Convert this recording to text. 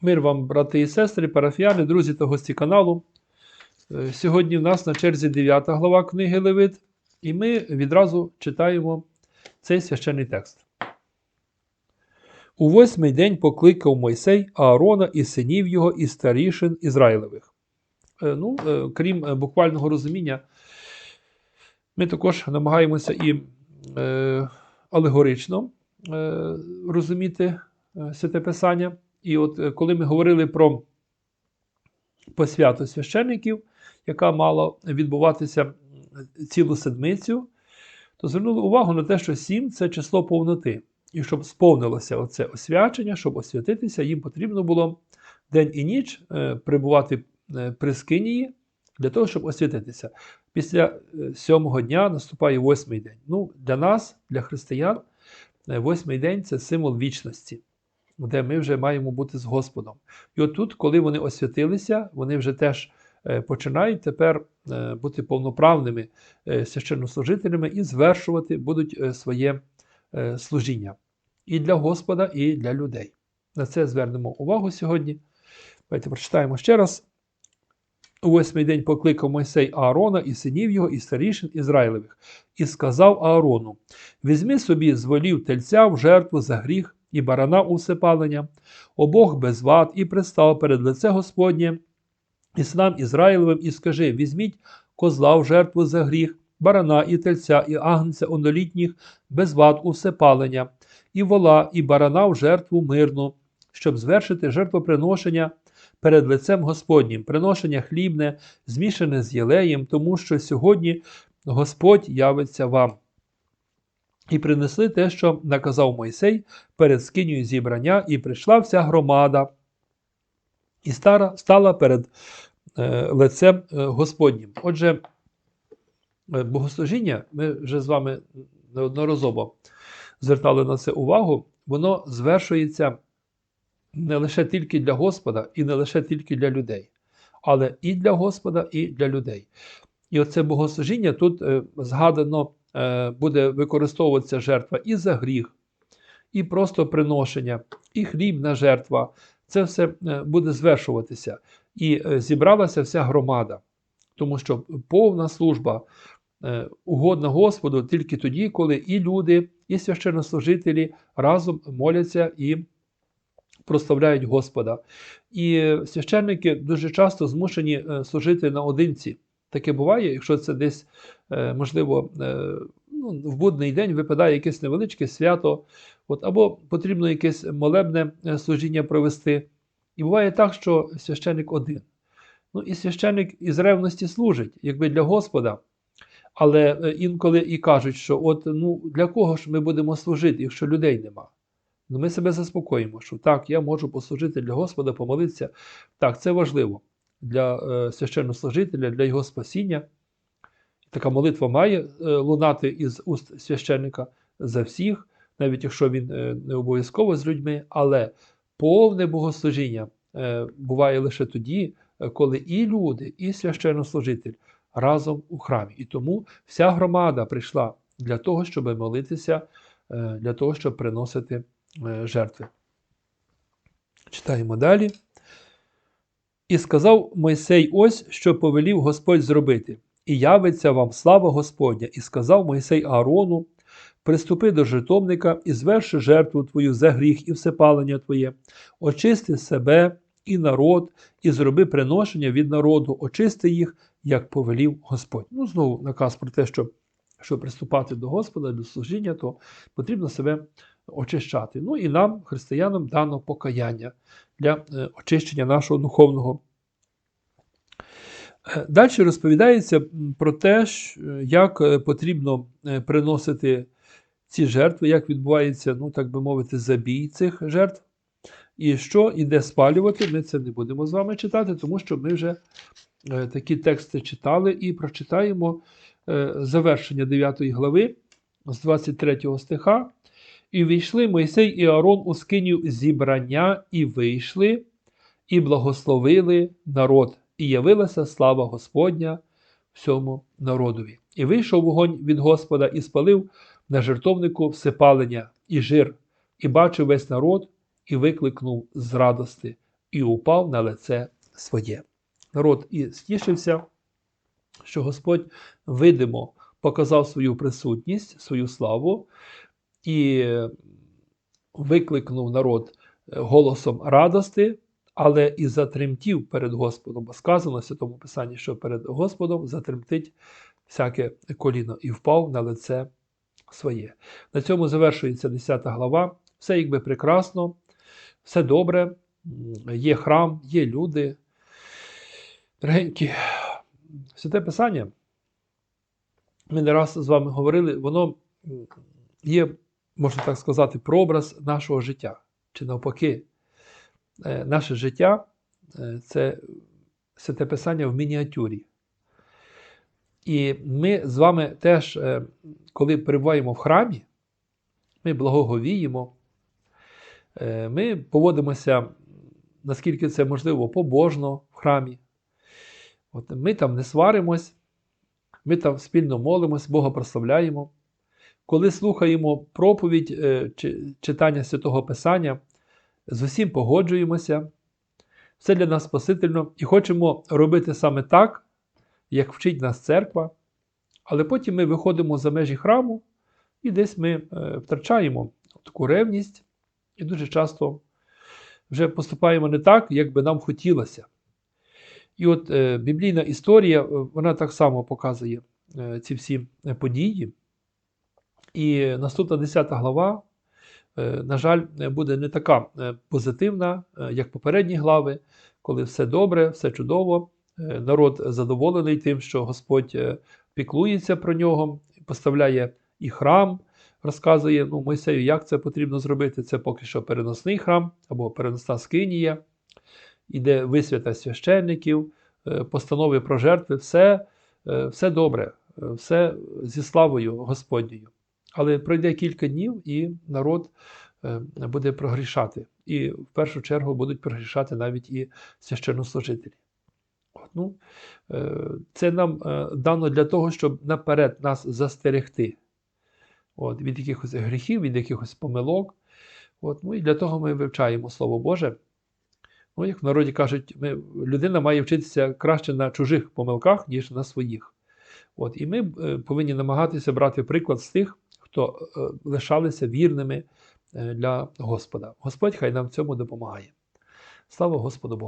Мир вам, брати і сестри, парафіяни, друзі та гості каналу. Е, Сьогодні в нас на черзі 9 глава книги Левит, і ми відразу читаємо цей священний текст. У восьмий день покликав Мойсей Аарона і синів його, і старішин Ізраїлевих. Е, Ну, е, крім буквального розуміння, ми також намагаємося і алегорично розуміти святе Писання. І от е, коли ми говорили про посвяту священників, яка мала відбуватися цілу седмицю, то звернули увагу на те, що сім це число повноти. І щоб сповнилося оце освячення, щоб освятитися, їм потрібно було день і ніч е, перебувати е, при скинії для того, щоб освятитися. Після сьомого дня наступає восьмий день. Ну, для нас, для християн, восьмий день це символ вічності, де ми вже маємо бути з Господом. І отут, коли вони освятилися, вони вже теж е, починають тепер е, бути повноправними е, священнослужителями і звершувати будуть своє служіння і для Господа, і для людей. На це звернемо увагу сьогодні. Давайте прочитаємо ще раз. У восьмий день покликав Мойсей Аарона і синів його, і старішин Ізраїлевих, і сказав Аарону: Візьми собі з волів тельця в жертву за гріх і барана у всепалення, обох без вад, і пристав перед лице Господнє, і синам Ізраїлевим, і скажи: Візьміть козла в жертву за гріх, барана і тельця, і агнця однолітніх, без вад у всепалення, і вола, і барана в жертву мирну, щоб звершити жертвоприношення перед лицем Господнім, приношення хлібне, змішане з єлеєм, тому що сьогодні Господь явиться вам. І принесли те, що наказав Мойсей перед скинею зібрання, і прийшла вся громада, і стара, стала перед е, лицем е, Господнім. Отже, е, богослужіння, ми вже з вами неодноразово звертали на це увагу, воно звершується не лише тільки для Господа і не лише тільки для людей, але і для Господа, і для людей. І оце богослужіння тут е, згадано буде використовуватися жертва і за гріх, і просто приношення, і хлібна жертва. Це все е, буде звершуватися. І е, зібралася вся громада, тому що повна служба е, угодна Господу тільки тоді, коли і люди, і священнослужителі разом моляться і прославляють Господа. І священники дуже часто змушені е, служити наодинці. Таке буває, якщо це десь, е, можливо, е, ну, в будний день випадає якесь невеличке свято, от, або потрібно якесь молебне е, служіння провести. І буває так, що священник один. Ну і священник із ревності служить, якби для Господа. Але е, інколи і кажуть, що от ну для кого ж ми будемо служити, якщо людей нема? Ну, ми себе заспокоїмо, що так, я можу послужити для Господа, помолитися. Так, це важливо для е, священнослужителя, для його спасіння. Така молитва має е, лунати із уст священника за всіх, навіть якщо він е, не обов'язково з людьми, але повне богослужіння е, буває лише тоді, коли і люди, і священнослужитель разом у храмі. І тому вся громада прийшла для того, щоб молитися, для того, щоб приносити жертви. Читаємо далі. І сказав Мойсей ось, що повелів Господь зробити. І явиться вам слава Господня, і сказав Мойсей Аарону: Приступи до жертовника і зверши жертву твою за гріх і всепалення твоє, очисти себе і народ, і зроби приношення від народу, очисти їх, як повелів Господь. Ну, знову наказ про те, що щоб приступати до Господа, до служіння, то потрібно себе очищати. Ну і нам, християнам, дано покаяння для е, очищення нашого духовного. Е, Далі розповідається про те, е, як е, потрібно приносити ці жертви, як відбувається, ну так би мовити, забій цих жертв. І що іде спалювати, ми це не будемо з вами читати, тому що ми вже такі тексти читали і прочитаємо завершення 9 глави з 23 стиха. І війшли Мойсей і Аарон у скиню зібрання, і вийшли, і благословили народ, і явилася слава Господня всьому народові. І вийшов вогонь від Господа, і спалив на жертовнику всепалення і жир, і бачив весь народ, і викликнув з радости і упав на лице своє. Народ і стішився, що Господь видимо показав свою присутність, свою славу і викликнув народ е, голосом радости, але і затремтів перед Господом. Бо сказано в Святому Писанні, що перед Господом затремтить всяке коліно і впав на лице своє. На цьому завершується 10 глава. Все якби прекрасно, все добре, є храм, є люди. Дорогенькі, Святе Писання, ми не раз з вами говорили, воно є, можна так сказати, прообраз нашого життя. Чи навпаки, наше життя е, це святе Писання в мініатюрі. І ми з вами теж, е, коли перебуваємо в храмі, ми благоговіємо, е, ми поводимося, наскільки це можливо, побожно в храмі. От ми там не сваримось, ми там спільно молимось, Бога прославляємо. Коли слухаємо проповідь е, чи читання Святого Писання, з усім погоджуємося, все для нас спасительно і хочемо робити саме так, як вчить нас церква, але потім ми виходимо за межі храму і десь ми е, втрачаємо таку ревність і дуже часто вже поступаємо не так, як би нам хотілося. І от е, біблійна історія, е, вона так само показує ці всі події. І наступна 10 глава, на жаль, е, буде не така е, позитивна, е, як попередні глави, коли все добре, все чудово, е, народ задоволений тим, що Господь е, піклується про нього, поставляє і храм, розказує ну, Мойсею, як це потрібно зробити. Це поки що переносний храм або переносна скинія, іде висвята священників, е, постанови про жертви, все, е, все добре, е, все зі славою Господньою. Але пройде кілька днів, і народ е, буде прогрішати. І в першу чергу будуть прогрішати навіть і священнослужителі. Ну, е, це нам е, дано для того, щоб наперед нас застерегти от, від якихось гріхів, від якихось помилок. От, ну, і для того ми вивчаємо Слово Боже. Ну, як в народі кажуть, ми, людина має вчитися краще на чужих помилках, ніж на своїх. От, і ми повинні намагатися брати приклад з тих, хто е, лишалися вірними е, для Господа. Господь хай нам в цьому допомагає. Слава Господу Богу!